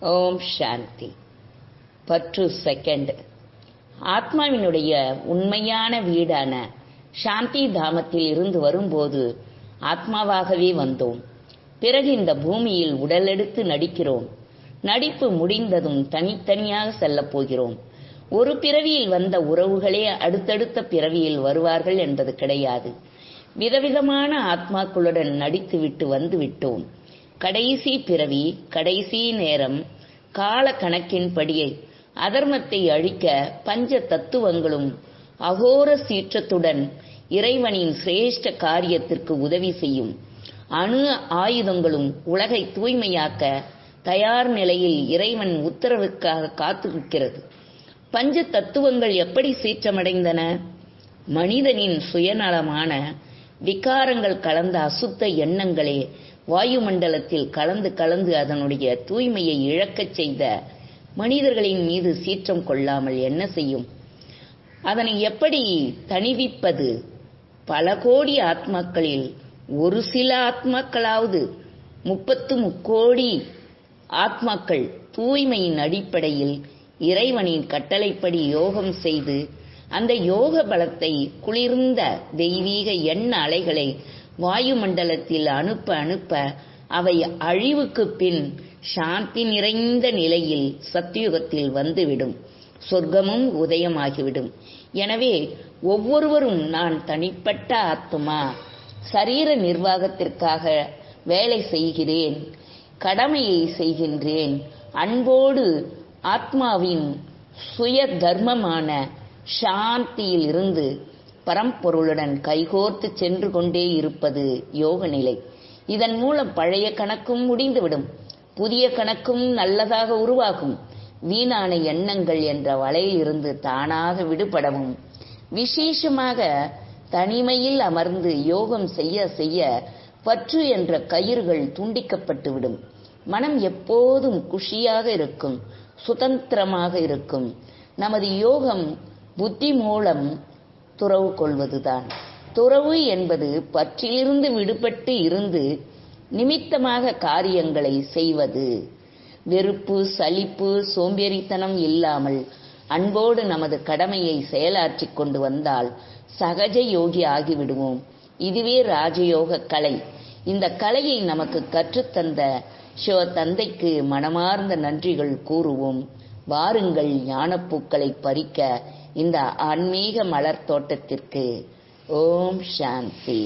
ஓம் சாந்தி. பற்று செகண்ட். ஆத்மாவினுடைய உண்மையான வீடான சாந்தி தாமத்தில் இருந்து வரும்போது ஆத்மாவாகவே வந்தோம். பிறகு இந்த பூமியில் உடலெடுத்து நடிக்கிறோம். நடிப்பு முடிந்ததும் தனித்தனியாக செல்லப் போகிறோம். ஒரு பிறவியில் வந்த உறவுகளே அடுத்தடுத்த பிறவியில் வருவார்கள் என்பது கிடையாது. விதவிதமான ஆத்மாக்களுடன் நடித்துவிட்டு வந்து விட்டோம். கடைசி பிறவி கடைசி நேரம் கால கணக்கின்படியே அதர்மத்தை அழிக்க பஞ்ச தத்துவங்களும் அகோர சீற்றத்துடன் இறைவனின் சிரேஷ்ட காரியத்திற்கு உதவி செய்யும். அணு ஆயுதங்களும் உலகை தூய்மையாக்க தயார் நிலையில் இறைவன் உத்தரவுக்காக காத்திருக்கிறது. பஞ்ச தத்துவங்கள் எப்படி சீற்றமடைந்தன? மனிதனின் சுயநலமான விகாரங்கள் கலந்த அசுத்த எண்ணங்களே வாயுமண்டலத்தில் கலந்து கலந்து அதனுடைய தூய்மையை இழக்கச் செய்த மனிதர்களின் மீது சீற்றம் கொள்ளாமல் என்ன செய்யும்? அதனை எப்படி தணிவிப்பது? பல கோடி ஆத்மாக்களில் ஒரு சில ஆத்மாக்களாவது முப்பத்து முக்கோடி ஆத்மாக்கள் தூய்மையின் அடிப்படையில் இறைவனின் கட்டளைப்படி யோகம் செய்து அந்த யோக பலத்தை குளிர்ந்த தெய்வீக எண்ண அலைகளை வாயுமண்டலத்தில் அனுப்ப அனுப்ப அவை அழிவுக்கு பின் சாந்தி நிறைந்த நிலையில் சத்தியுகத்தில் வந்துவிடும். சொர்க்கமும் உதயமாகிவிடும். எனவே ஒவ்வொருவரும் நான் தனிப்பட்ட ஆத்மா சரீர நிர்வாகத்திற்காக வேலை செய்கிறேன் கடமையை செய்கின்றேன். அன்போடு ஆத்மாவின் சுய தர்மமான சாந்தியில் இருந்து பரம்பொருளுடன் கைகோர்த்து சென்று கொண்டே இருப்பது யோக நிலை இதன் மூலம் பழைய கணக்கும் முடிந்துவிடும். புதிய கணக்கும் நல்லதாக உருவாகும். வீணான எண்ணங்கள் என்ற வலையில் இருந்து தானாக விடுபடவும். விசேஷமாக தனிமையில் அமர்ந்து யோகம் செய்ய செய்ய பற்று என்ற கயிறுகள் துண்டிக்கப்பட்டுவிடும். மனம் எப்போதும் குஷியாக இருக்கும் சுதந்திரமாக இருக்கும். நமது யோகம் புத்தி மூலம் துறவு கொள்வதுதான். துறவு என்பது பற்றிலிருந்து விடுபட்டு இருந்து நிமித்தமாக காரியங்களை செய்வது. வெறுப்பு சலிப்பு சோம்பேறித்தனம் இல்லாமல் அன்போடு நமது கடமையை செயலாற்றிக் கொண்டு வந்தால் சகஜ யோகி ஆகிவிடுவோம். இதுவே ராஜயோக கலை. இந்த கலையை நமக்கு கற்றுத்தந்த சிவ தந்தைக்கு மனமார்ந்த நன்றிகள் கூறுவோம். வாருங்கள் ஞானப்பூக்களை பறிக்க இந்த ஆன்மீக மலர் தோட்டத்திற்கு ஓம் சாந்தி.